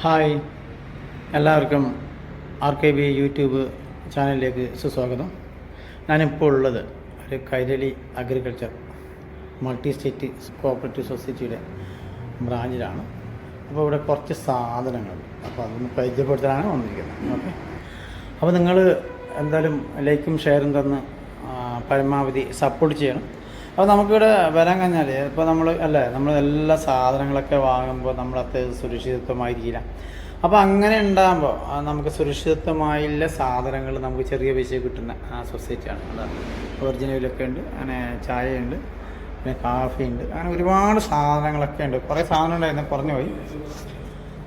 Hi. എല്ലാവർക്കും R K B YouTube ചാനലിലേക്ക് സുസ്വാഗതം. ഞാനിപ്പോൾ ഉള്ളത് ഒരു Kairali agriculture multi state cooperative സൊസൈറ്റിയുടെ ബ്രാഞ്ചിലാണ്. അപ്പോൾ ഇവിടെ കുറച്ച് സാധനങ്ങൾ. അപ്പോൾ അതൊന്ന് പരിചയപ്പെടുത്താനാണ് വന്നിരിക്കുന്നത്. ഓക്കെ. അപ്പോൾ നിങ്ങൾ എന്തായാലും ലൈക്കും ഷെയറും തന്ന് പരമാവധി സപ്പോർട്ട് ചെയ്യണം. അപ്പോൾ നമുക്കിവിടെ വരാൻ കഴിഞ്ഞാൽ ഇപ്പോൾ നമ്മൾ അല്ലേ നമ്മൾ എല്ലാ സാധനങ്ങളൊക്കെ വാങ്ങുമ്പോൾ നമ്മൾ അത്യാവശ്യം സുരക്ഷിതത്വമായിരിക്കില്ല. അപ്പോൾ അങ്ങനെ ഉണ്ടാകുമ്പോൾ നമുക്ക് സുരക്ഷിതത്വമായുള്ള സാധനങ്ങൾ നമുക്ക് ചെറിയ പൈസ കിട്ടുന്ന ആ സൊസൈറ്റിയാണ്. അതാ ഒറിജിനലൊക്കെ ഉണ്ട് അങ്ങനെ ചായയുണ്ട് പിന്നെ കാഫി ഉണ്ട് അങ്ങനെ ഒരുപാട് സാധനങ്ങളൊക്കെ ഉണ്ട്. കുറേ സാധനം ഉണ്ടായിരുന്നു കുറഞ്ഞു പോയി.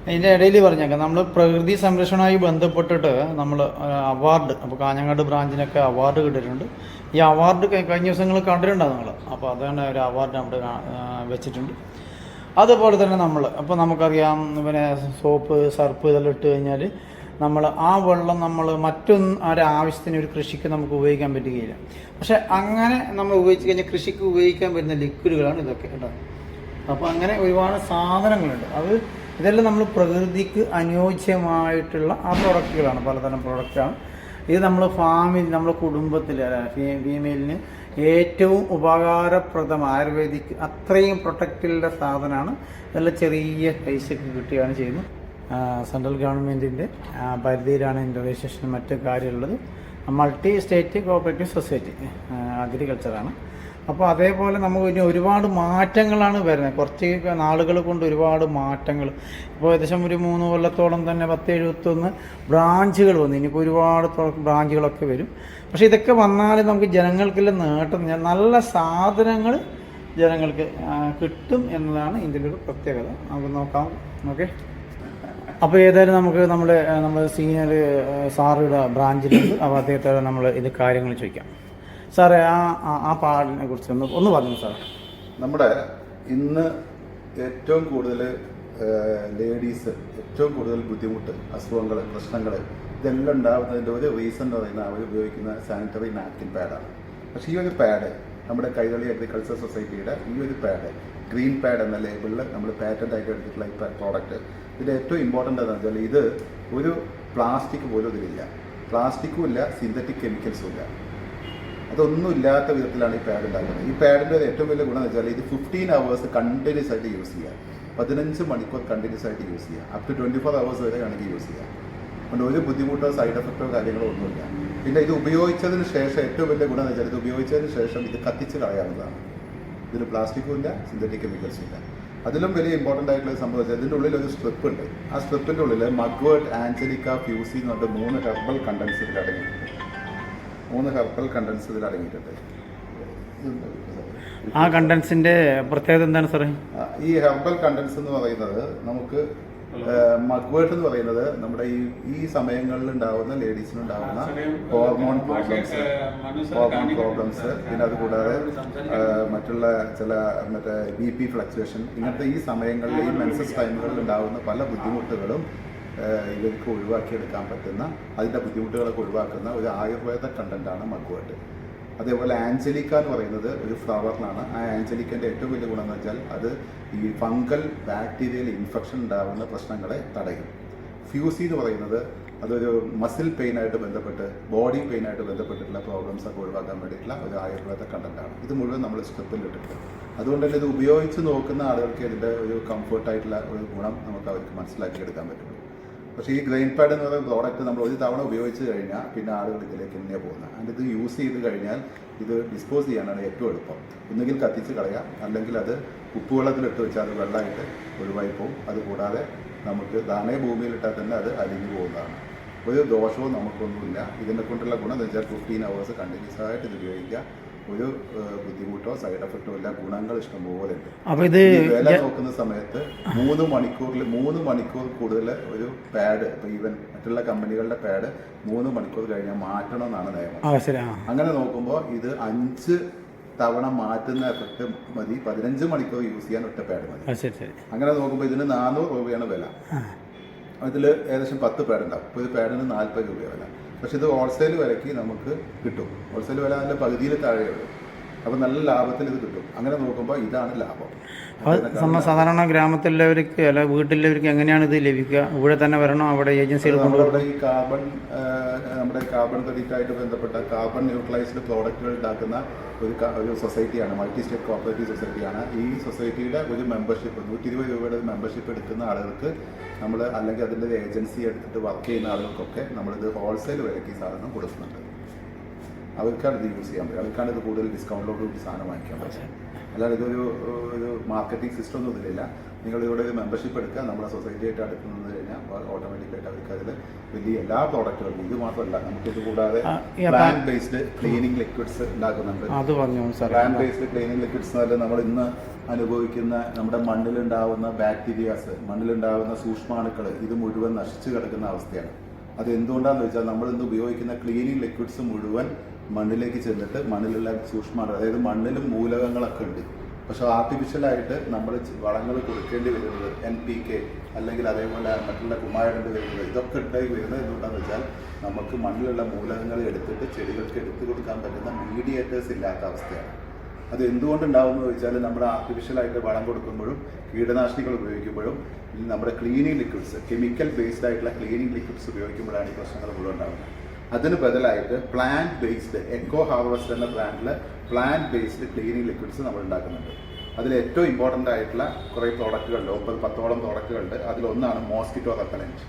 അതിന്റെ ഇടയിൽ പറഞ്ഞേക്കാം. നമ്മൾ പ്രകൃതി സംരക്ഷണവുമായി ബന്ധപ്പെട്ടിട്ട് നമ്മൾ അവാർഡ് അപ്പോൾ കാഞ്ഞങ്ങാട് ബ്രാഞ്ചിനൊക്കെ അവാർഡ് കിട്ടിയിട്ടുണ്ട്. ഈ അവാർഡ് കഴിഞ്ഞ ദിവസങ്ങൾ കണ്ടിട്ടുണ്ടാവും നിങ്ങൾ അപ്പോൾ അതാണ് ഒരു അവാർഡ് നമ്മുടെ വെച്ചിട്ടുണ്ട്. അതുപോലെ തന്നെ നമ്മൾ അപ്പോൾ നമുക്കറിയാം പിന്നെ സോപ്പ് സർപ്പ് ഇതെല്ലാം ഇട്ട് കഴിഞ്ഞാൽ നമ്മൾ ആ വെള്ളം നമ്മൾ മറ്റൊന്ന് ഒരു ആവശ്യത്തിന് ഒരു കൃഷിക്ക് നമുക്ക് ഉപയോഗിക്കാൻ പറ്റുകയില്ല. പക്ഷെ അങ്ങനെ നമ്മൾ ഉപയോഗിച്ച് കഴിഞ്ഞാൽ കൃഷിക്ക് ഉപയോഗിക്കാൻ പറ്റുന്ന ലിക്വിഡുകളാണ് ഇതൊക്കെ കേട്ടോ. അപ്പോൾ അങ്ങനെ ഒരുപാട് സാധനങ്ങളുണ്ട്. അത് ഇതെല്ലാം നമ്മൾ പ്രകൃതിക്ക് അനുയോജ്യമായിട്ടുള്ള ആ പ്രോഡക്റ്റുകളാണ് പലതരം പ്രോഡക്റ്റാണ് ഇത് നമ്മൾ ഫാമിൽ നമ്മുടെ കുടുംബത്തിൽ ഫീമെയിലിന് ഏറ്റവും ഉപകാരപ്രദം ആയുർവേദിക് അത്രയും പ്രൊട്ടക്റ്റുള്ള സാധനമാണ്. നല്ല ചെറിയ പൈസക്ക് കിട്ടുകയാണ് ചെയ്യുന്നത്. സെൻട്രൽ ഗവൺമെന്റിന്റെ പരിധിയിലാണ് എന്റെ രജിസ്ട്രേഷനും മറ്റു കാര്യമുള്ളത്. മൾട്ടി സ്റ്റേറ്റ് കോപ്പറേറ്റീവ് സൊസൈറ്റി അഗ്രികൾച്ചറാണ് അപ്പോൾ അതേപോലെ നമുക്ക് ഇനി ഒരുപാട് മാറ്റങ്ങളാണ് വരുന്നത്. കുറച്ച് നാളുകൾ കൊണ്ട് ഒരുപാട് മാറ്റങ്ങൾ. ഇപ്പോൾ ഏകദേശം ഒരു മൂന്ന് കൊല്ലത്തോളം തന്നെ പത്ത് എഴുപത്തൊന്ന് ബ്രാഞ്ചുകൾ വന്നു. ഇനിയിപ്പോൾ ഒരുപാട് ബ്രാഞ്ചുകളൊക്കെ വരും. പക്ഷേ ഇതൊക്കെ വന്നാൽ നമുക്ക് ജനങ്ങൾക്കുള്ള നേട്ടം നല്ല സാധനങ്ങൾ ജനങ്ങൾക്ക് കിട്ടും എന്നതാണ് ഇതിന്റെ ഒരു പ്രത്യേകത. നമുക്ക് നോക്കാം. ഓക്കെ. അപ്പോൾ ഏതായാലും നമുക്ക് നമ്മുടെ നമ്മുടെ സീനിയർ സാറുടെ ബ്രാഞ്ചിലുണ്ട് അപ്പോൾ അദ്ദേഹത്തോട് നമ്മൾ ഇത് കാര്യങ്ങൾ ചോദിക്കാം. സാറേ ആ ആ- പാടിനെ കുറിച്ച് ഒന്ന് ഒന്ന് പറഞ്ഞു സാർ നമ്മുടെ ഇന്ന് ഏറ്റവും കൂടുതൽ ലേഡീസ് ഏറ്റവും കൂടുതൽ ബുദ്ധിമുട്ട് അസുഖങ്ങൾ പ്രശ്നങ്ങൾ ഇതെല്ലാം ഉണ്ടാകുന്നതിന്റെ ഒരു റീസൺ എന്ന് പറയുന്നത് അവർ ഉപയോഗിക്കുന്ന സാനിറ്ററി നാപ്കിൻ പാഡാണ് പക്ഷേ ഈ ഒരു പാഡ് നമ്മുടെ കൈതളി അഗ്രികൾച്ചർ സൊസൈറ്റിയുടെ ഈ ഒരു പാഡ് ഗ്രീൻ പാഡ് എന്ന ലേബിളിൽ നമ്മൾ പാറ്റന്റ് ആയിട്ട് എടുത്തിട്ടുള്ള ഈ പ്രോഡക്റ്റ് ഇതിന്റെ ഏറ്റവും ഇമ്പോർട്ടന്റ് എന്താണെന്ന് വെച്ചാൽ ഇത് ഒരു പ്ലാസ്റ്റിക് പോലും ഇതിലില്ല. പ്ലാസ്റ്റിക്കും ഇല്ല സിന്തറ്റിക് കെമിക്കൽസും ഇല്ല. അതൊന്നും ഇല്ലാത്ത വിധത്തിലാണ് ഈ പാഡ് ഉണ്ടാക്കുന്നത്. ഈ പാഡിന്റെ ഏറ്റവും വലിയ ഗുണം എന്ന് വെച്ചാൽ ഇത് ഫിഫ്റ്റീൻ അവേഴ്സ് കണ്ടിന്യൂസ് ആയിട്ട് യൂസ് ചെയ്യുക പതിനഞ്ച് മണിക്കൂർ കണ്ടിന്യൂസ് ആയിട്ട് യൂസ് ചെയ്യുക up to twenty four hours വരെ ആണെങ്കിൽ യൂസ് ചെയ്യുക അതുകൊണ്ട് ഒരു ബുദ്ധിമുട്ടോ സൈഡ് എഫക്റ്റോ കാര്യങ്ങളോ ഒന്നുമില്ല. പിന്നെ ഇത് ഉപയോഗിച്ചതിന് ശേഷം ഏറ്റവും വലിയ ഗുണം എന്ന് വെച്ചാൽ ഇത് ഉപയോഗിച്ചതിന് ശേഷം ഇത് കത്തിച്ച് കളയാവുന്നതാണ്. ഇതിൽ പ്ലാസ്റ്റിക്കും ഇല്ല സിന്തറ്റിക് കെമിക്കൽസും ഇല്ല. അതിലും വലിയ ഇമ്പോർട്ടന്റ് ആയിട്ടുള്ള സംഭവം വെച്ചാൽ ഇതിന്റെ ഉള്ളിൽ ഒരു സ്ട്രിപ്പ് ഉണ്ട്. ആ സ്ട്രിപ്പിന്റെ ഉള്ളിൽ മഗ്വേർഡ് ആഞ്ചലിക്ക ഫ്യൂസി എന്ന് പറഞ്ഞിട്ട് മൂന്ന് ഹെർബൽ കണ്ടൻസിൽ അടങ്ങി മൂന്ന് ഹെർബൽ കണ്ടൻസ് ഇതിൽ അടങ്ങിയിട്ടുണ്ട്. ആ കണ്ടൻസിന്റെ പ്രത്യേകത എന്താണ് സാറേ? ഈ ഹെർബൽ കണ്ടൻസ് എന്ന് പറയുന്നത് നമുക്ക് മഗ്വേർട്ട് എന്ന് പറയുന്നത് നമ്മുടെ ഈ ഈ സമയങ്ങളിൽ ഉണ്ടാവുന്ന ലേഡീസിന് ഉണ്ടാവുന്ന ഹോർമോൺ പ്രോബ്ലംസ് ഹോർമോൺ പ്രോബ്ലംസ് പിന്നെ അതുകൂടാതെ മറ്റുള്ള ചില മറ്റേ ബി പി ഫ്ലക്ച്വേഷൻ ഇങ്ങനത്തെ ഈ സമയങ്ങളിൽ ഈ മെൻസസ് ടൈമുകളിൽ ഉണ്ടാവുന്ന പല ബുദ്ധിമുട്ടുകളും ഇവർക്ക് ഒഴിവാക്കിയെടുക്കാൻ പറ്റുന്ന അതിന്റെ ബുദ്ധിമുട്ടുകളൊക്കെ ഒഴിവാക്കുന്ന ഒരു ആയുർവേദ കണ്ടന്റാണ് മഗുവട്ട് അതേപോലെ ആഞ്ചലിക്ക എന്ന് പറയുന്നത് ഒരു ഫ്ലവറിനാണ് ആ ആഞ്ചലിക്കന്റെ ഏറ്റവും വലിയ ഗുണം എന്ന് വെച്ചാൽ അത് ഈ ഫംഗൽ ബാക്ടീരിയൽ ഇൻഫെക്ഷൻ ഉണ്ടാകുന്ന പ്രശ്നങ്ങളെ തടയും. ഫ്യൂസി എന്ന് പറയുന്നത് അതൊരു മസിൽ പെയിനായിട്ട് ബന്ധപ്പെട്ട് ബോഡി പെയിനായിട്ട് ബന്ധപ്പെട്ടിട്ടുള്ള പ്രോബ്ലംസ് ഒക്കെ ഒഴിവാക്കാൻ വേണ്ടിയിട്ടുള്ള ഒരു ആയുർവേദ കണ്ടന്റാണ് ഇത് മുഴുവൻ നമ്മൾ സ്റ്റെപ്പിൽ ഇട്ടിട്ടുണ്ട്. അതുകൊണ്ട് തന്നെ ഇത് ഉപയോഗിച്ച് നോക്കുന്ന ആളുകൾക്ക് ഇതിന്റെ ഒരു കംഫർട്ടായിട്ടുള്ള ഒരു ഗുണം നമുക്ക് അവർക്ക് മനസ്സിലാക്കിയെടുക്കാൻ പറ്റുള്ളൂ. പക്ഷേ ഈ ഗ്രെയിൻ പാഡ് എന്ന് പറയുന്ന പ്രോഡക്റ്റ് നമ്മൾ ഒരു തവണ ഉപയോഗിച്ച് കഴിഞ്ഞാൽ പിന്നെ ആളുകൾ ഇതിലേക്ക് തന്നെയാണ് പോകുന്നത്? അതിന്റെ ഇത് യൂസ് ചെയ്ത് കഴിഞ്ഞാൽ ഇത് ഡിസ്പോസ് ചെയ്യാനാണ് ഏറ്റവും എളുപ്പം. ഒന്നുകിൽ കത്തിച്ച് കളയാം. അല്ലെങ്കിൽ അത് ഉപ്പുവെള്ളത്തിലിട്ട് വെച്ചാൽ അത് വെള്ളമായിട്ട് ഒഴിവായി പോകും. അതുകൂടാതെ നമുക്ക് ദാനേ ഭൂമിയിലിട്ടാൽ തന്നെ അത് അലിഞ്ഞു പോകുന്നതാണ്. ഒരു ദോഷവും നമുക്കൊന്നുമില്ല. ഇതിനെ കൊണ്ടുള്ള ഗുണം എന്ന് വെച്ചാൽ ഫിഫ്റ്റീൻ അവേഴ്സ് കണ്ടിന്യൂസ് ആയിട്ട് ഇത് ഉപയോഗിക്കുക. ഒരു ബുദ്ധിമുട്ടോ സൈഡ് എഫക്റ്റോ ഇല്ല ഗുണങ്ങൾ ഇഷ്ടംപോലെ ഉണ്ട്. അപ്പോൾ ഇത് വില നോക്കുന്ന സമയത്ത് മൂന്ന് മണിക്കൂറിൽ മൂന്ന് മണിക്കൂർ കൂടുതൽ ഒരു പാഡ് ഈവൻ മറ്റുള്ള കമ്പനികളുടെ പാഡ് മൂന്ന് മണിക്കൂർ കഴിഞ്ഞാൽ മാറ്റണം എന്നാണ് നിയമം അങ്ങനെ നോക്കുമ്പോൾ ഇത് അഞ്ച് തവണ മാറ്റുന്ന എഫക്ട് മതി പതിനഞ്ച് മണിക്കൂർ യൂസ് ചെയ്യാൻ ഒറ്റ പാഡ് മതി. അങ്ങനെ നോക്കുമ്പോൾ ഇതിന് നാനൂറ് രൂപയാണ് വില. അതിൽ ഏകദേശം പത്ത് പാഡ് ഉണ്ടാവും ഇപ്പോൾ ഒരു പാഡിന് നാൽപ്പത് രൂപയാണ് വില. പക്ഷെ ഇത് ഹോൾസെയിൽ വിലയ്ക്ക് നമുക്ക് കിട്ടും. ഹോൾസെയിൽ വില അതിന്റെ പകുതിയിൽ താഴെയുള്ളൂ. അപ്പോൾ നല്ല ലാഭത്തിന് ഇത് കിട്ടും. അങ്ങനെ നോക്കുമ്പോൾ ഇതാണ് ലാഭം. സാധാരണ ഗ്രാമത്തിലുള്ളവർക്ക് അല്ല വീട്ടിലുള്ളവർക്ക് എങ്ങനെയാണ് ഇത് ലഭിക്കുക? ഇവിടെ തന്നെ വരണോ? അവിടെ ഏജൻസികൾ നമ്മുടെ ഈ കാർബൺ നമ്മുടെ കാർബൺ ക്രെഡിറ്റായിട്ട് ബന്ധപ്പെട്ട കാർബൺ ന്യൂട്രലൈസ്ഡ് പ്രോഡക്റ്റുകൾ ഉണ്ടാക്കുന്ന ഒരു ഒരു സൊസൈറ്റിയാണ് മൾട്ടി സ്റ്റേറ്റ് കോപ്പറേറ്റീവ് സൊസൈറ്റിയാണ്. ഈ സൊസൈറ്റിയുടെ ഒരു മെമ്പർഷിപ്പ് നൂറ്റി ഇരുപത് രൂപയുടെ മെമ്പർഷിപ്പ് എടുക്കുന്ന ആളുകൾക്ക് നമ്മൾ അല്ലെങ്കിൽ അതിന്റെ ഒരു ഏജൻസി എടുത്തിട്ട് വർക്ക് ചെയ്യുന്ന ആളുകൾക്കൊക്കെ നമ്മളിത് ഹോൾസെയിൽ വിലയ്ക്ക് ഈ സാധനം കൊടുക്കുന്നുണ്ട്. അവർക്കാണ് ഇത് യൂസ് ചെയ്യാൻ പറ്റും അവർക്കാണ് ഇത് കൂടുതൽ ഡിസ്കൗണ്ടിലോട്ട് കൂടി സാധനം വാങ്ങിക്കാൻ പറ്റും അല്ലാതെ ഇതൊരു ഒരു മാർക്കറ്റിംഗ് സിസ്റ്റം ഒന്നും ഇതിലില്ല. നിങ്ങൾ ഇവിടെ ഒരു മെമ്പർഷിപ്പ് എടുക്കുക നമ്മുടെ സൊസൈറ്റി ആയിട്ട് അടുക്കുന്നത് കഴിഞ്ഞാൽ ഓട്ടോമാറ്റിക്കായിട്ട് അവർക്ക് അതിൽ വലിയ എല്ലാ പ്രോഡക്റ്റുകളും ഇത് മാത്രമല്ല നമുക്ക് ഇത് കൂടാതെ brand plant based cleaning liquids ഉണ്ടാക്കുന്നുണ്ട്. Brand plant based cleaning liquids എന്ന് നമ്മൾ ഇന്ന് അനുഭവിക്കുന്ന നമ്മുടെ മണ്ണിലുണ്ടാവുന്ന ബാക്ടീരിയാസ് മണ്ണിലുണ്ടാവുന്ന സൂക്ഷ്മാണുക്കൾ ഇത് മുഴുവൻ നശിച്ചു കിടക്കുന്ന അവസ്ഥയാണ്. അത് എന്തുകൊണ്ടാണെന്ന് വെച്ചാൽ നമ്മൾ ഇന്ന് ഉപയോഗിക്കുന്ന ക്ലീനിങ് ലിക്വിഡ്സ് മുഴുവൻ മണ്ണിലേക്ക് ചെന്നിട്ട് മണ്ണിലുള്ള സൂക്ഷ്മ അതായത് മണ്ണിലും മൂലകങ്ങളൊക്കെ ഉണ്ട്. പക്ഷെ ആർട്ടിഫിഷ്യലായിട്ട് നമ്മൾ വളങ്ങൾ കൊടുക്കേണ്ടി വരുന്നത് എൻ പി കെ അല്ലെങ്കിൽ അതേപോലെ മറ്റുള്ള കുമാരണ്ട് വരുന്നത് ഇതൊക്കെ ഉണ്ടായി വരുന്നത് എന്തുകൊണ്ടാണെന്ന് വെച്ചാൽ നമുക്ക് മണ്ണിലുള്ള മൂലകങ്ങൾ എടുത്തിട്ട് ചെടികൾക്ക് എടുത്തു കൊടുക്കാൻ പറ്റുന്ന മീഡിയേറ്റേഴ്സ് ഇല്ലാത്ത അവസ്ഥയാണ്. അത് എന്തുകൊണ്ടുണ്ടാവുമെന്ന് ചോദിച്ചാൽ നമ്മൾ ആർട്ടിഫിഷ്യലായിട്ട് വളം കൊടുക്കുമ്പോഴും കീടനാശിനികൾ ഉപയോഗിക്കുമ്പോഴും നമ്മുടെ ക്ലീനിങ് ലിക്വിഡ്സ് കെമിക്കൽ ബേസ്ഡ് ആയിട്ടുള്ള ക്ലീനിങ് ലിക്വിഡ്സ് ഉപയോഗിക്കുമ്പോഴാണ് ഈ പ്രശ്നങ്ങൾ മുഴുവൻ ഉണ്ടാകുന്നത് അതിന് ബദലായിട്ട് പ്ലാന്റ് ബേസ്ഡ് എക്കോ ഹാർവസ്റ്റ് എന്ന ബ്രാൻഡിൽ പ്ലാന്റ് ബേസ്ഡ് ക്ലീനിങ് ലിക്വിഡ്സ് നമ്മൾ ഉണ്ടാക്കുന്നുണ്ട്. അതിൽ ഏറ്റവും ഇമ്പോർട്ടന്റ് ആയിട്ടുള്ള കുറേ പ്രോഡക്റ്റുകളുണ്ട് ഒമ്പത് പത്തോളം പ്രോഡക്റ്റുകളുണ്ട് അതിലൊന്നാണ് മോസ്കിറ്റോ റെപ്പലന്റ്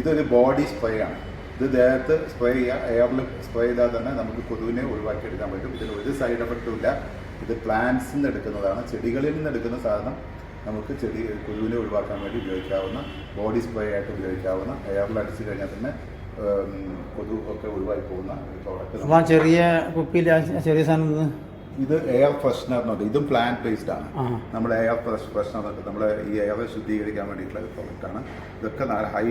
ഇതൊരു ബോഡി സ്പ്രേ ആണ്. ഇത് ദേഹത്ത് സ്പ്രേ ചെയ്യുക എയറിൽ സ്പ്രേ ചെയ്താൽ തന്നെ നമുക്ക് കൊതുവിനെ ഒഴിവാക്കിയെടുക്കാൻ പറ്റും. ഇതിന് ഒരു സൈഡ് എഫക്റ്റും ഇല്ല. ഇത് പ്ലാന്റ്സിൽ നിന്ന് എടുക്കുന്നതാണ്. ചെടികളിൽ നിന്ന് എടുക്കുന്ന സാധനം നമുക്ക് ചെടി കൊതുവിനെ ഒഴിവാക്കാൻ വേണ്ടി ഉപയോഗിക്കാവുന്ന ബോഡി സ്പ്രേ ആയിട്ട് ഉപയോഗിക്കാവുന്ന എയറിൽ അടിച്ചു കഴിഞ്ഞാൽ തന്നെ കൊതു ഒക്കെ ഒഴിവായി പോകുന്ന ഒരു പ്രോഡക്റ്റ് ചെറിയ കുപ്പിയിൽ ചെറിയ സാധനം ഇത് എയർ ഫ്രഷ്നർ എന്ന് പറയും. ഇതും പ്ലാന്റ് ബേസ്ഡ് ആണ്. നമ്മൾ നമ്മുടെ എയർ ഫ്രഷ് ഫ്രഷ്നർ എന്നൊക്കെ നമ്മൾ ഈ എയറെ ശുദ്ധീകരിക്കാൻ വേണ്ടിയിട്ടുള്ള ഒരു പ്രോഡക്റ്റ് ആണ്. ഇതൊക്കെ നല്ല ഹൈ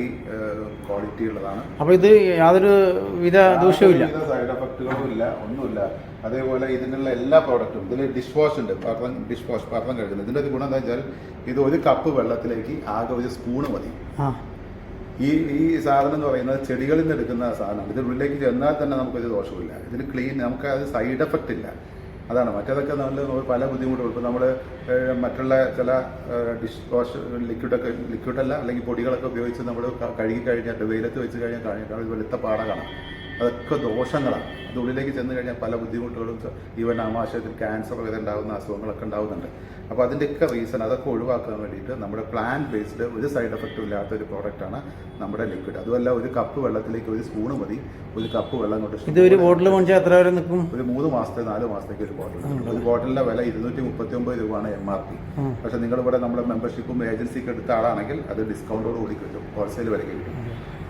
ക്വാളിറ്റി ഉള്ളതാണ്. അപ്പോൾ ഇത് യാതൊരു വിധ ദൂഷ്യമില്ല സൈഡ് എഫക്റ്റുകളും ഇല്ല ഒന്നുമില്ല. അതേപോലെ ഇതിനുള്ള എല്ലാ പ്രോഡക്റ്റും ഇതിൽ ഡിഷ് വാഷ് ഉണ്ട്. പാത്രം ഡിഷ് വാഷ് പാത്രം കഴുകുന്നത് ഇതിന്റെ ഒരു ഗുണം എന്താ വെച്ചാൽ ഇത് ഒരു കപ്പ് വെള്ളത്തിലേക്ക് ആകെ ഒരു സ്പൂണ് മതി. ഈ ഈ സാധനം എന്ന് പറയുന്നത് ചെടികളിൽ നിന്ന് എടുക്കുന്ന സാധനം ഇതിന്റെ ഉള്ളിലേക്ക് ചെന്നാൽ തന്നെ നമുക്കൊരു ദോഷമില്ല ഇതിന് ക്ലീൻ നമുക്ക് അത് സൈഡ് എഫക്റ്റ് ഇല്ല. അതാണ്. മറ്റേതൊക്കെ നമ്മൾ പല ബുദ്ധിമുട്ടും ഇപ്പോൾ നമ്മൾ മറ്റുള്ള ചില ഡിഷ് വാഷ് ലിക്വിഡൊക്കെ ലിക്വിഡല്ല അല്ലെങ്കിൽ പൊടികളൊക്കെ ഉപയോഗിച്ച് നമ്മൾ കഴുകി കഴിഞ്ഞിട്ട് വെയിലത്ത് വെച്ച് കഴിഞ്ഞാൽ കഴിഞ്ഞിട്ട് വെളുത്ത പാട അതൊക്കെ ദോഷങ്ങളാണ് അത് ഉള്ളിലേക്ക് ചെന്ന് കഴിഞ്ഞാൽ പല ബുദ്ധിമുട്ടുകളും ഈവൻ ആമാശയത്തിൽ ക്യാൻസർ വരെ ഉണ്ടാകുന്ന അസുഖങ്ങളൊക്കെ ഉണ്ടാകുന്നുണ്ട് അപ്പോൾ അതിന്റെയൊക്കെ റീസൺ അതൊക്കെ ഒഴിവാക്കാൻ വേണ്ടിയിട്ട് നമ്മുടെ പ്ലാൻ ബേസ്ഡ് ഒരു സൈഡ് എഫക്റ്റും ഇല്ലാത്ത ഒരു പ്രോഡക്റ്റാണ് നമ്മുടെ ലിക്വിഡ് അതുമല്ല ഒരു കപ്പ് വെള്ളത്തിലേക്ക് ഒരു സ്പൂണ് മതി. ഒരു കപ്പ് വെള്ളം കൊണ്ട് ഇത് ഒരു ബോട്ടിൽ എത്ര വരെ നിൽക്കും ഒരു മൂന്ന് മാസത്തെ നാല് മാസത്തേക്ക് ഒരു ബോട്ടിൽ ഒരു ബോട്ടിലിന്റെ വില ഇരുന്നൂറ്റി മുപ്പത്തി ഒമ്പത് രൂപയാണ് എം ആർ പി പക്ഷേ പക്ഷെ നിങ്ങളിവിടെ നമ്മുടെ മെമ്പർഷിപ്പും ഏജൻസിക്ക് എടുത്ത ആളാണെങ്കിൽ അത് ഡിസ്കൗണ്ടോട് കൂടി കിട്ടും. ഹോൾസെയിൽ വിലയ്ക്ക് കിട്ടും.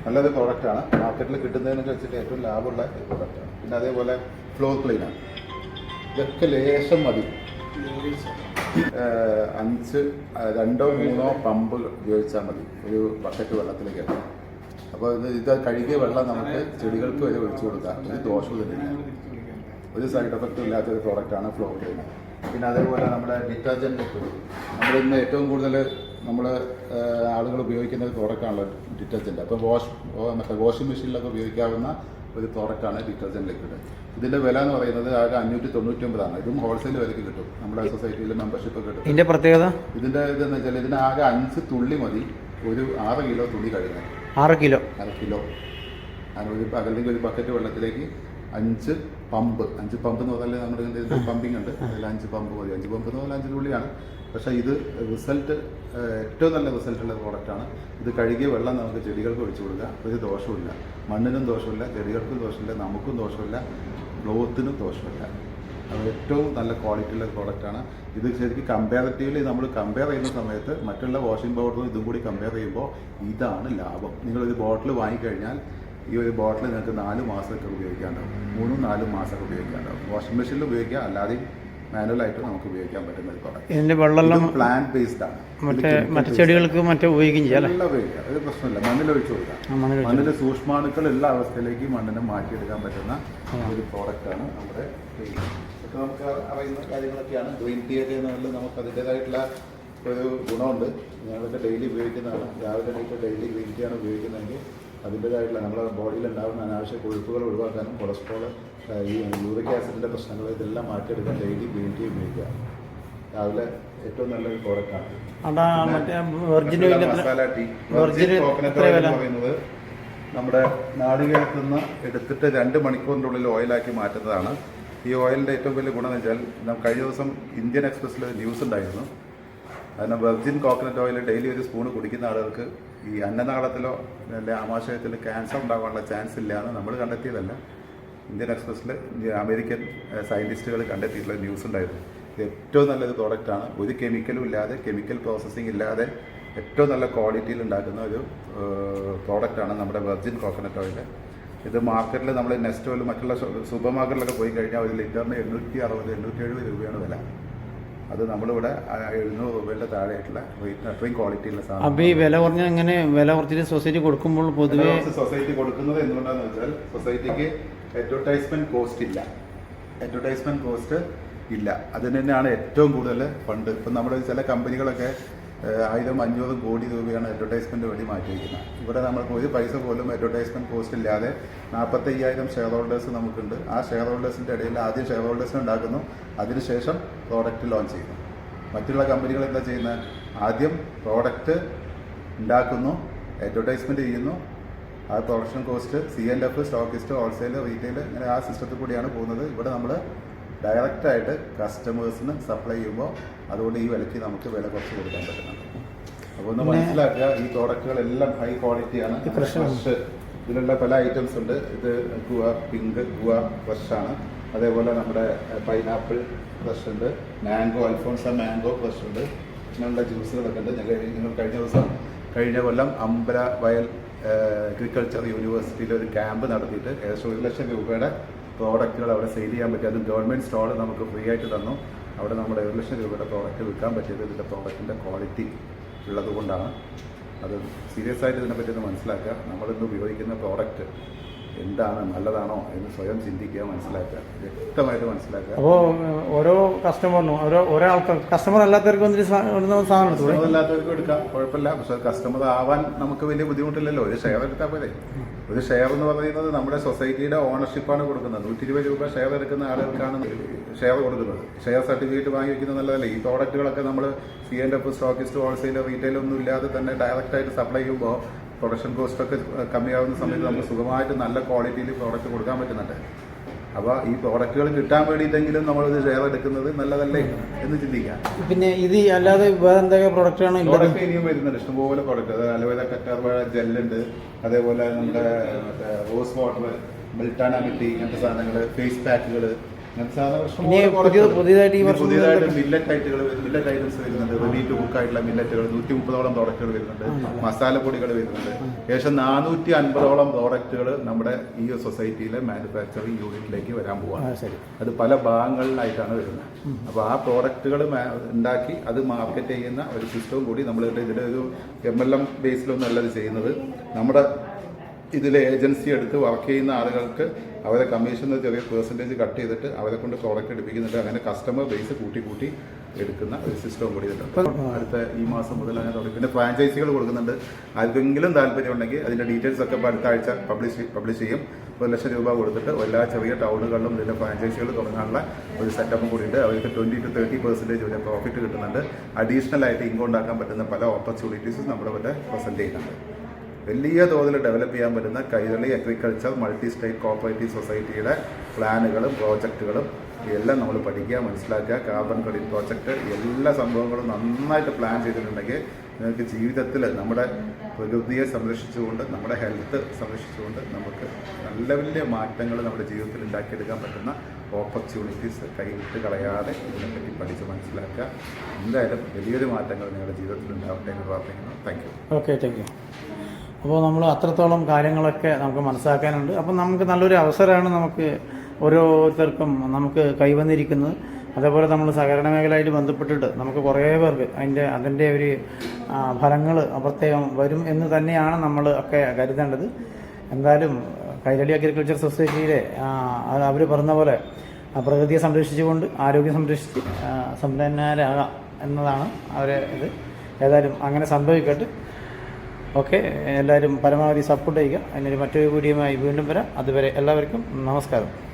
നല്ലൊരു പ്രോഡക്റ്റാണ് മാർക്കറ്റിൽ കിട്ടുന്നതിനൊക്കെ വെച്ചിട്ട് ഏറ്റവും ലാഭമുള്ള ഒരു പ്രോഡക്റ്റാണ് പിന്നെ അതേപോലെ ഫ്ലോർ ക്ലീനാണ് ഇതൊക്കെ ലേശം മതി. അഞ്ച് രണ്ടോ മൂന്നോ പമ്പ് ഉപയോഗിച്ചാൽ മതി. ഒരു ബക്കറ്റ് വെള്ളത്തിലേക്ക്. ഇടാം അപ്പോൾ ഇത് ഇത് കഴുകിയ വെള്ളം നമുക്ക് ചെടികൾക്ക് വരെ ഒഴിച്ചു കൊടുക്കാം. ഒരു ദോഷവും തന്നെയാണ് ഒരു സൈഡ് എഫക്റ്റും ഇല്ലാത്ത ഒരു പ്രോഡക്റ്റാണ് ഫ്ലോ ക്ലീനർ പിന്നെ അതേപോലെ നമ്മുടെ ഡിറ്റർജന്റ് നമ്മൾ ഇന്ന് ഏറ്റവും കൂടുതൽ നമ്മൾ ആളുകൾ ഉപയോഗിക്കുന്ന ഒരു പ്രോഡക്റ്റാണല്ലോ ഡിറ്റർജന്റ് അപ്പോൾ വാഷ് മറ്റേ വാഷിംഗ് മെഷീനിലൊക്കെ ഉപയോഗിക്കാവുന്ന ഒരു പ്രോഡക്റ്റാണ് ഡിറ്റർജന്റ് ലിക്വിഡ്. ഇതിന്റെ വില എന്ന് പറയുന്നത് ആകെ അഞ്ഞൂറ്റി തൊണ്ണൂറ്റി ഒമ്പതാണ് ഇതും ഹോൾസെയിൽ വിലയ്ക്ക് കിട്ടും. നമ്മുടെ സൊസൈറ്റിയിൽ മെമ്പർഷിപ്പ് കിട്ടും. ഇതിന്റെ പ്രത്യേകത? ഇതിന്റെ ഇതെന്ന് വെച്ചാൽ ഇതിന് ആകെ അഞ്ച് തുള്ളി മതി. ഒരു ആറ് കിലോ തുള്ളി കഴുകാൻ ആറ് കിലോ? അര കിലോ. ഒരു അല്ലെങ്കിൽ ഒരു ബക്കറ്റ് വെള്ളത്തിലേക്ക് അഞ്ച് പമ്പ്. അഞ്ച് പമ്പ് എന്ന് പറഞ്ഞാൽ നമ്മുടെ പമ്പിംഗ് ഉണ്ട്. അതിൽ അഞ്ച് പമ്പ് മതി. അഞ്ച് പമ്പ് എന്ന് പറഞ്ഞാൽ അഞ്ച് തുള്ളിയാണ്. പക്ഷേ ഇത് റിസൾട്ട് ഏറ്റവും നല്ല റിസൾട്ടുള്ള പ്രോഡക്റ്റാണ് ഇത് കഴുകിയ വെള്ളം നമുക്ക് ചെടികൾക്ക് ഒഴിച്ചു കൊടുക്കുക. ഒരു ദോഷമില്ല മണ്ണിനും ദോഷമില്ല ചെടികൾക്കും ദോഷമില്ല നമുക്കും ദോഷമില്ല ഗ്ലോത്തിനും ദോഷമില്ല അത് ഏറ്റവും നല്ല ക്വാളിറ്റി ക്വാളിറ്റിയുള്ള പ്രോഡക്റ്റാണ് ഇത് ശരിക്കും കമ്പാരിറ്റീവ്ലി നമ്മൾ കമ്പയർ ചെയ്യുന്ന സമയത്ത് മറ്റുള്ള വാഷിംഗ് പൗഡറും ഇതും കൂടി കമ്പയർ ചെയ്യുമ്പോൾ ഇതാണ് ലാഭം. നിങ്ങളൊരു ബോട്ടിൽ വാങ്ങിക്കഴിഞ്ഞാൽ ഈ ഒരു ബോട്ടിൽ നിങ്ങൾക്ക് നാല് മാസമൊക്കെ ഉപയോഗിക്കാണ്ടാവും മൂന്നും നാലും മാസമൊക്കെ ഉപയോഗിക്കാണ്ടാവും വാഷിംഗ് മെഷീനിൽ ഉപയോഗിക്കുക അല്ലാതെയും മാനുവലായിട്ട് നമുക്ക് ഉപയോഗിക്കാൻ പറ്റുന്ന ഒരു പ്രൊഡക്റ്റ് ഇതിന്റെ വെള്ളമെല്ലാം പ്ലാന്റ് ബേസ്ഡ് ആണ്. മറ്റേ മറ്റു ചെടികൾക്ക് മറ്റേ ഉപയോഗിക്കുകയും ചെയ്യാം എല്ലാം ഉപയോഗിക്കാം. ഒരു പ്രശ്നമില്ല. മണ്ണിലൊഴിച്ചു കൊടുക്കാം. മണ്ണിലെ സൂക്ഷ്മാണുക്കൾ എല്ലാ അവസ്ഥയിലേക്ക് മണ്ണിനെ മാറ്റിയെടുക്കാൻ പറ്റുന്ന ഒരു പ്രോഡക്റ്റാണ് നമ്മുടെ. ഇതൊക്കെ നമുക്ക് അറിയുന്ന കാര്യങ്ങളൊക്കെയാണ്. ഗ്രീൻ ടീ ഒക്കെ എന്നുള്ളത് നമുക്ക് അതിന്റെതായിട്ടുള്ള ഒരു ഗുണമുണ്ട്. ഞങ്ങളൊക്കെ ഡെയിലി ഉപയോഗിക്കുന്നതാണ്. രാവിലെ ഡെയിലി ഗ്രീൻ ടീ ആണ് ഉപയോഗിക്കുന്നതെങ്കിൽ അതിന്റെതായിട്ടുള്ള നമ്മുടെ ബോഡിയിൽ ഉണ്ടാകുന്ന അനാവശ്യ കൊഴുപ്പുകൾ ഒഴിവാക്കാനും കൊളസ്ട്രോൾ ഈ യൂറിക് ആസിഡിന്റെ പ്രശ്നങ്ങൾ ഇതെല്ലാം മാറ്റിയെടുക്കാൻ ഡെയിലി ഗ്രീൻ ടീ ഉപയോഗിക്കുക. രാവിലെ ഏറ്റവും നല്ലൊരു പ്രോഡക്റ്റാണ് മസാല ടീ. കോക്കനട്ട് എന്ന് പറയുന്നത് നമ്മുടെ നാളികേരത്തിൽ നിന്ന് എടുത്തിട്ട് രണ്ട് മണിക്കൂറിനുള്ളിൽ ഓയിലാക്കി മാറ്റുന്നതാണ്. ഈ ഓയിലിന്റെ ഏറ്റവും വലിയ ഗുണം എന്ന് വെച്ചാൽ നമുക്ക് കഴിഞ്ഞ ദിവസം ഇന്ത്യൻ എക്സ്പ്രസ്സിൽ ന്യൂസ് ഉണ്ടായിരുന്നു. കാരണം വെർജിൻ കോക്കനട്ട് ഓയിൽ ഡെയിലി ഒരു സ്പൂണ് കുടിക്കുന്ന ആളുകൾക്ക് ഈ അന്നനാളത്തിലോ അല്ലെങ്കിൽ ആമാശയത്തിൽ ക്യാൻസർ ഉണ്ടാകാനുള്ള ചാൻസ് ഇല്ല എന്ന് നമ്മൾ കണ്ടെത്തിയതല്ല. ഇന്ത്യൻ എക്സ്പ്രസ്സിൽ അമേരിക്കൻ സയന്റിസ്റ്റുകൾ കണ്ടെത്തിയിട്ടുള്ള ന്യൂസ് ഉണ്ടായിരുന്നു. ഇത് ഏറ്റവും നല്ലൊരു പ്രോഡക്റ്റാണ് ഒരു കെമിക്കലും ഇല്ലാതെ കെമിക്കൽ പ്രോസസ്സിംഗ് ഇല്ലാതെ ഏറ്റവും നല്ല ക്വാളിറ്റിയിൽ ഉണ്ടാക്കുന്ന ഒരു പ്രോഡക്റ്റാണ് നമ്മുടെ വെർജിൻ കോക്കനട്ട് ഓയിൽ ഇത് മാർക്കറ്റിൽ നമ്മൾ നെസ്റ്റോയിൽ മറ്റുള്ള സൂപ്പർ മാർക്കറ്റിലൊക്കെ പോയി കഴിഞ്ഞാൽ ഒരു ലിറ്ററിന് എണ്ണൂറ്റി അറുപത് എണ്ണൂറ്റി എഴുപത് രൂപയാണ് വില. അത് നമ്മളിവിടെ എഴുന്നൂറ് രൂപയുടെ താഴെയായിട്ടുള്ള അത്രയും ക്വാളിറ്റിയുള്ള സാധനം അപ്പോൾ ഈ വില കുറഞ്ഞ എങ്ങനെ വില കുറച്ചിട്ട് സൊസൈറ്റി കൊടുക്കുമ്പോൾ പൊതുവെ സൊസൈറ്റി കൊടുക്കുന്നത് എന്തുകൊണ്ടാന്ന് വെച്ചാൽ സൊസൈറ്റിക്ക് അഡ്വർടൈസ്മെന്റ് കോസ്റ്റ് ഇല്ല. അഡ്വർടൈസ്മെന്റ് കോസ്റ്റ് ഇല്ല. അതിന് തന്നെയാണ് ഏറ്റവും കൂടുതൽ ഫണ്ട് ഇപ്പം നമ്മുടെ ചില കമ്പനികളൊക്കെ ആയിരം അഞ്ഞൂറ് കോടി രൂപയാണ് അഡ്വർടൈസ്മെന്റ് വേണ്ടി മാറ്റിയിരിക്കുന്നത്. ഇവിടെ നമ്മൾക്ക് ഒരു പൈസ പോലും അഡ്വർടൈസ്മെന്റ് കോസ്റ്റ് ഇല്ലാതെ നാൽപ്പത്തയ്യായിരം ഷെയർ ഹോൾഡേഴ്സ് നമുക്കുണ്ട്. ആ ഷെയർ ഹോൾഡേഴ്സിന്റെ ഇടയിൽ ആദ്യം ഷെയർ ഹോൾഡേഴ്സ് ഉണ്ടാക്കുന്നു. അതിനുശേഷം പ്രോഡക്റ്റ് ലോഞ്ച് ചെയ്യുന്നു. മറ്റുള്ള കമ്പനികൾ എന്താ ചെയ്യുന്നത്? ആദ്യം പ്രോഡക്റ്റ് ഉണ്ടാക്കുന്നു അഡ്വർടൈസ്മെന്റ് ചെയ്യുന്നു. ആ production cost C N F stockist wholesale retail ഇങ്ങനെ ആ സിസ്റ്റത്തിൽ കൂടിയാണ് പോകുന്നത്. ഇവിടെ നമ്മൾ ഡയറക്റ്റായിട്ട് കസ്റ്റമേഴ്സിന് സപ്ലൈ ചെയ്യുമ്പോൾ അതുകൊണ്ട് ഈ വിലയ്ക്ക് നമുക്ക് വില കുറച്ച് കൊടുക്കാൻ പറ്റുന്നുണ്ട്. അപ്പോൾ ഒന്ന് മനസ്സിലാക്കുക ഈ പ്രോഡക്റ്റുകളെല്ലാം ഹൈ ക്വാളിറ്റിയാണ്. ഫ്രഷ് ഇതിലുള്ള പല ഐറ്റംസ് ഉണ്ട്. ഇത് ഗുവ പിങ്ക് ഗുവ ഫ്രഷ് ആണ്. അതേപോലെ നമ്മുടെ പൈനാപ്പിൾ ഫ്രഷ് ഉണ്ട്. മാംഗോ അൽഫോൺസ മാംഗോ ഫ്രഷ് ഉണ്ട്. ഇങ്ങനെയുള്ള ജ്യൂസുകളൊക്കെ ഉണ്ട്. ഞങ്ങൾ നിങ്ങൾ കഴിഞ്ഞ ദിവസം കഴിഞ്ഞ കൊല്ലം അമ്പല വയൽ അഗ്രികൾച്ചർ യൂണിവേഴ്സിറ്റിയിൽ ഒരു ക്യാമ്പ് നടത്തിയിട്ട് ഏകദേശം ഒരു ലക്ഷം രൂപയുടെ പ്രോഡക്റ്റുകൾ അവിടെ സെയിൽ ചെയ്യാൻ പറ്റി അത് ഗവൺമെന്റ് സ്റ്റോൾ നമുക്ക് ഫ്രീ ആയിട്ട് തന്നു. അവിടെ നമ്മുടെ ഒരു ലക്ഷം രൂപയുടെ പ്രോഡക്റ്റ് വിൽക്കാൻ പറ്റിയത് ഇതിന്റെ പ്രോഡക്റ്റിന്റെ ക്വാളിറ്റി ഉള്ളതുകൊണ്ടാണ്. അത് സീരിയസ് ആയിട്ട് ഇതിനെപ്പറ്റി ഒന്ന് മനസ്സിലാക്കുക. നമ്മളിന്ന് ഉപയോഗിക്കുന്ന പ്രോഡക്റ്റ് എന്താണ് നല്ലതാണോ എന്ന് സ്വയം ചിന്തിക്കുക മനസ്സിലാക്കുക. വ്യക്തമായിട്ട് മനസ്സിലാക്കുക. അപ്പോൾ ഓരോ കസ്റ്റമറിനും ഓരോ ഓരോ ആൾക്കാർ കസ്റ്റമർ അല്ലാത്തവർക്ക് സാധനം കസ്റ്റമർ അല്ലാത്തവർക്ക് എടുക്കാം കുഴപ്പമില്ല. പക്ഷെ കസ്റ്റമർ ആവാൻ നമുക്ക് വലിയ ബുദ്ധിമുട്ടില്ലല്ലോ. ഒരു ഷെയർ എടുത്താൽ പോരെ. ഒരു ഷെയർ എന്ന് പറയുന്നത് നമ്മുടെ സൊസൈറ്റിയുടെ ഓണർഷിപ്പാണ് കൊടുക്കുന്നത്. നൂറ്റി ഇരുപത് രൂപ ഷെയർ എടുക്കുന്ന ആളുകൾക്കാണ് ഷെയർ കൊടുക്കുന്നത്. ഷെയർ സർട്ടിഫിക്കറ്റ് വാങ്ങി വെക്കുന്നത് നല്ലതല്ല. ഈ പ്രോഡക്റ്റുകളൊക്കെ നമ്മൾ C N F stockist wholesale retail ഒന്നും ഇല്ലാതെ തന്നെ ഡയറക്റ്റായിട്ട് സപ്ലൈ ചെയ്യുമ്പോൾ പ്രൊഡക്ഷൻ കോസ്റ്റ് ഒക്കെ കമ്മിയാവുന്ന സമയത്ത് നമുക്ക് സുഖമായിട്ട് നല്ല ക്വാളിറ്റിയിൽ പ്രോഡക്റ്റ് കൊടുക്കാൻ പറ്റുന്നുണ്ട്. അപ്പോൾ ഈ പ്രോഡക്റ്റുകൾ കിട്ടാൻ വേണ്ടിയിട്ടെങ്കിലും നമ്മൾ ഇത് ഷെയർ എടുക്കുന്നത് നല്ലതല്ലേ എന്ന് ചിന്തിക്കാം. പിന്നെ ഇത് അല്ലാതെ വേറെ എന്തൊക്കെ പ്രൊഡക്റ്റാണ് പ്രോഡക്റ്റ് ഇനിയും വരുന്നുണ്ട്. ഇഷ്ടംപോലെ പ്രോഡക്റ്റ് അതായത് അലോവേര കറ്റാർവാഴ ജെല്ലുണ്ട് അതേപോലെ നമ്മുടെ റോസ് വാട്ടർ മിൽട്ടാന മിട്ടി ഇങ്ങനത്തെ സാധനങ്ങൾ ഫേസ് പാക്കുകൾ ഇനി ഉണ്ട്. പുതിയതായിട്ട് ഈ വർഷം പുതിയതായിട്ട് മില്ലറ്റ് ഐറ്റുകൾ മില്ലറ്റ് ഐറ്റംസ് വരുന്നുണ്ട്. റെഡി ടു കുക്ക് ആയിട്ടുള്ള മില്ലറ്റുകൾ നൂറ്റി മുപ്പതോളം പ്രോഡക്റ്റുകൾ വരുന്നുണ്ട്. മസാലപ്പൊടികൾ വരുന്നുണ്ട്. ഏകദേശം നാനൂറ്റി അൻപതോളം പ്രോഡക്റ്റുകൾ നമ്മുടെ ഈ സൊസൈറ്റിയിലെ മാനുഫാക്ചറിങ് യൂണിറ്റിലേക്ക് വരാൻ പോവാണ്. അത് പല ഭാഗങ്ങളിലായിട്ടാണ് വരുന്നത്. അപ്പോൾ ആ പ്രോഡക്റ്റുകൾ ഉണ്ടാക്കി അത് മാർക്കറ്റ് ചെയ്യുന്ന ഒരു സിസ്റ്റവും കൂടി നമ്മൾ ഇതിന്റെ ഒരു എം എൽ എം ബേസിലൊന്നല്ല ഇത് ചെയ്യുന്നത്. നമ്മുടെ ഇതിലെ ഏജൻസി എടുത്ത് വർക്ക് ചെയ്യുന്ന ആളുകൾക്ക് അവരെ കമ്മീഷൻ ചെറിയ പെർസെന്റേജ് കട്ട് ചെയ്തിട്ട് അവരെ കൊണ്ട് പ്രോഡക്റ്റ് എടുപ്പിക്കുന്നുണ്ട്. അങ്ങനെ കസ്റ്റമർ ബേസ് കൂട്ടി കൂട്ടി എടുക്കുന്ന ഒരു സിസ്റ്റം കൂടി ഇതിലുണ്ട് അടുത്ത ഈ മാസം മുതൽ അങ്ങനെ തുടങ്ങി. പിന്നെ ഫ്രാഞ്ചൈസികൾ കൊടുക്കുന്നുണ്ട്. ആർക്കെങ്കിലും താല്പര്യം ഉണ്ടെങ്കിൽ അതിന്റെ ഡീറ്റെയിൽസ് ഒക്കെ ഇപ്പോൾ അടുത്ത ആഴ്ച പബ്ലിഷ് പബ്ലിഷ് ചെയ്യും. ഒരു ലക്ഷം രൂപ കൊടുത്തിട്ട് എല്ലാ ചെറിയ ടൗണുകളിലും ഇതിന്റെ ഫ്രാഞ്ചൈസികൾ തുടങ്ങാനുള്ള ഒരു സെറ്റപ്പ് കൂടിയുണ്ട്. അവർക്ക് ട്വന്റി ടു തേർട്ടി പെർസെന്റേജ് വരെ പ്രോഫിറ്റ് കിട്ടുന്നുണ്ട്. അഡീഷണൽ ആയിട്ട് ഇൻകം ഉണ്ടാക്കാൻ പറ്റുന്ന പല ഓപ്പർച്യൂണിറ്റീസും നമ്മുടെ ഇവിടെ പ്രസന്റ് ചെയ്യുന്നുണ്ട്. വലിയ തോതിൽ ഡെവലപ്പ് ചെയ്യാൻ പറ്റുന്ന Kairali agriculture multi state cooperative സൊസൈറ്റിയുടെ പ്ലാനുകളും പ്രോജക്റ്റുകളും എല്ലാം നമ്മൾ പഠിക്കുക മനസ്സിലാക്കുക. കാർബൺ ക്രെഡിറ്റ് പ്രോജക്റ്റ് എല്ലാ സംഭവങ്ങളും നന്നായിട്ട് പ്ലാൻ ചെയ്തിട്ടുണ്ടെങ്കിൽ നിങ്ങൾക്ക് ജീവിതത്തിൽ നമ്മുടെ പ്രകൃതിയെ സംരക്ഷിച്ചുകൊണ്ട് നമ്മുടെ ഹെൽത്ത് സംരക്ഷിച്ചുകൊണ്ട് നമുക്ക് നല്ല വലിയ മാറ്റങ്ങൾ നമ്മുടെ ജീവിതത്തിൽ ഉണ്ടാക്കിയെടുക്കാൻ പറ്റുന്ന ഓപ്പർച്യൂണിറ്റീസ് കൈവിട്ട് കളയാതെ ഇതിനെപ്പറ്റി പഠിച്ച് മനസ്സിലാക്കുക. എന്തായാലും വലിയൊരു മാറ്റങ്ങൾ നിങ്ങളുടെ ജീവിതത്തിൽ ഉണ്ടാവട്ടെ എന്ന് പ്രാർത്ഥിക്കുന്നു. Thank you okay thank you അപ്പോൾ നമ്മൾ അത്രത്തോളം കാര്യങ്ങളൊക്കെ നമുക്ക് മനസ്സിലാക്കാനുണ്ട്. അപ്പം നമുക്ക് നല്ലൊരു അവസരമാണ് നമുക്ക് ഓരോരുത്തർക്കും നമുക്ക് കൈവന്നിരിക്കുന്നത്. അതേപോലെ നമ്മൾ സഹകരണ മേഖലയായിട്ട് ബന്ധപ്പെട്ടിട്ട് നമുക്ക് കുറേ പേർക്ക് അതിന്റെ അതിന്റെ ഒരു ഫലങ്ങൾ പ്രത്യേകം വരും എന്ന് തന്നെയാണ് നമ്മൾ ഒക്കെ കരുതേണ്ടത്. എന്തായാലും കൈരളി അഗ്രികൾച്ചർ സൊസൈറ്റിയിലെ അവർ പറഞ്ഞ പോലെ പ്രകൃതിയെ സംരക്ഷിച്ചുകൊണ്ട് ആരോഗ്യം സംരക്ഷിച്ച് സമ്പന്നരാകാം എന്നതാണ് അവരെ ഇത്. ഏതായാലും അങ്ങനെ സംഭവിക്കട്ടെ. ഓക്കെ എല്ലാവരും പരമാവധി സപ്പോർട്ട് ചെയ്യുക. അതിനൊരു മറ്റൊരു കൂടിയുമായി വീണ്ടും വരാം. അതുവരെ എല്ലാവർക്കും നമസ്കാരം.